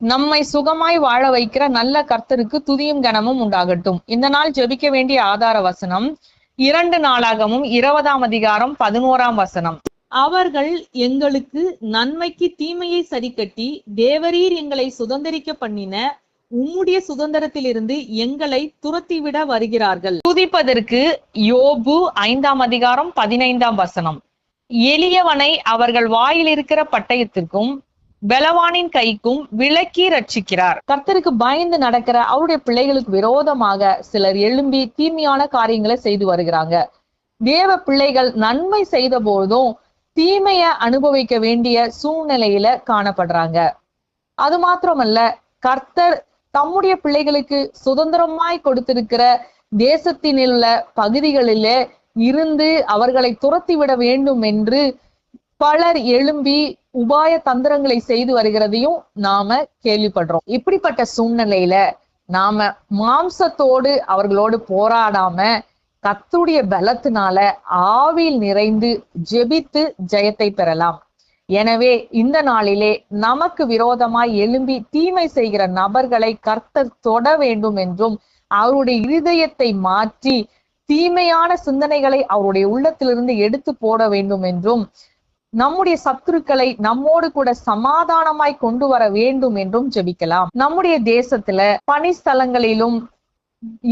நம்மை சுகமாய் வாழ வைக்கிற நல்ல கர்த்தருக்கு துதியும் கனமும் உண்டாகட்டும். இந்த நாள் ஜெபிக்க வேண்டிய ஆதார வசனம் இரண்டு நாளாகவும் இருபதாம் அதிகாரம் பதினோராம் வசனம். அவர்கள் எங்களுக்கு நன்மைக்கு தீமையை சரிக்கட்டி தேவரீர் எங்களை சுதந்திரிக்க பண்ணின உம்முடைய சுதந்திரத்திலிருந்து எங்களை துரத்திவிட வருகிறார்கள். துதிப்பதற்கு யோபு ஐந்தாம் அதிகாரம் பதினைந்தாம் வசனம். எளியவனை அவர்கள் வாயில் இருக்கிற பட்டயத்திற்கும் பலவானின் கைக்கும் விலக்கி ரட்சிக்கிறார். கர்த்தருக்கு பயந்து நடக்கிற அவருடைய பிள்ளைகளுக்கு விரோதமாக சிலர் எழும்பி தீமையான காரியங்களை செய்து வருகிறாங்க. தேவ பிள்ளைகள் நன்மை செய்த போதும் தீமைய அனுபவிக்க வேண்டிய சூழ்நிலையில காணப்படுறாங்க. அது மாத்திரமல்ல கர்த்தர் தம்முடைய பிள்ளைகளுக்கு சுதந்திரமாய் கொடுத்திருக்கிற தேசத்தினில் உள்ள பகுதிகளிலே இருந்து அவர்களை துரத்தி விட வேண்டும் என்று பலர் எழும்பி உபாய தந்திரங்களை செய்து வருகிறதையும் நாம கேள்விப்படுறோம். இப்படிப்பட்ட சூழ்நிலையில நாம மாம்சத்தோடு அவர்களோடு போராடாம கத்துடைய பலத்தினால ஆவியில் நிறைந்து ஜெபித்து ஜெயத்தை பெறலாம். எனவே இந்த நாளிலே நமக்கு விரோதமாய் எழும்பி தீமை செய்கிற நபர்களை கர்த்தர் தொட வேண்டும் என்றும் அவருடைய இருதயத்தை மாற்றி தீமையான சிந்தனைகளை அவருடைய உள்ளத்திலிருந்து எடுத்து போட வேண்டும் என்றும் நம்முடைய சத்துருக்களை நம்மோடு கூட சமாதானமாய் கொண்டு வர வேண்டும் என்றும் ஜெபிக்கலாம். நம்முடைய தேசத்துல பணிஸ்தலங்களிலும்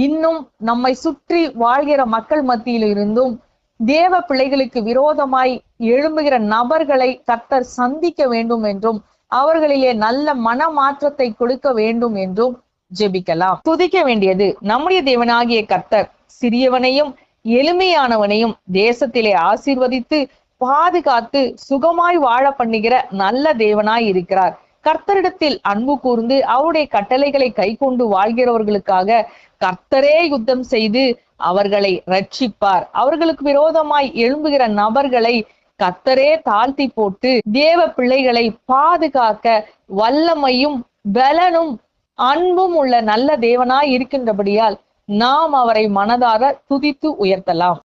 இன்னும் நம்மை சுற்றி வாழ்கிற மக்கள் மத்தியில் இருந்தும் தேவ பிள்ளைகளுக்கு விரோதமாய் எழும்புகிற நபர்களை கர்த்தர் சந்திக்க வேண்டும் என்றும் அவர்களிலே நல்ல மனமாற்றத்தை கொடுக்க வேண்டும் என்றும் ஜெபிக்கலாம். துதிக்க வேண்டியது நம்முடைய தேவனாகிய கர்த்தர். சிறியவனையும் எளிமையானவனையும் தேசத்திலே ஆசீர்வதித்து பாதுகாத்து சுகமாய் வாழ பண்ணுகிற நல்ல தேவனாய் இருக்கிறார். கர்த்தரிடத்தில் அன்பு கூர்ந்து அவருடைய கட்டளைகளை கை கொண்டு வாழ்கிறவர்களுக்காக கர்த்தரே யுத்தம் செய்து அவர்களை ரட்சிப்பார் அவர்களுக்கு விரோதமாய் எழும்புகிற நபர்களை கர்த்தரே தாழ்த்தி போட்டு தேவ பிள்ளைகளை பாதுகாக்க வல்லமையும் பலனும் அன்பும் உள்ள நல்ல தேவனாய் இருக்கின்றபடியால் நாம் அவரை மனதார துதித்து உயர்த்தலாம்.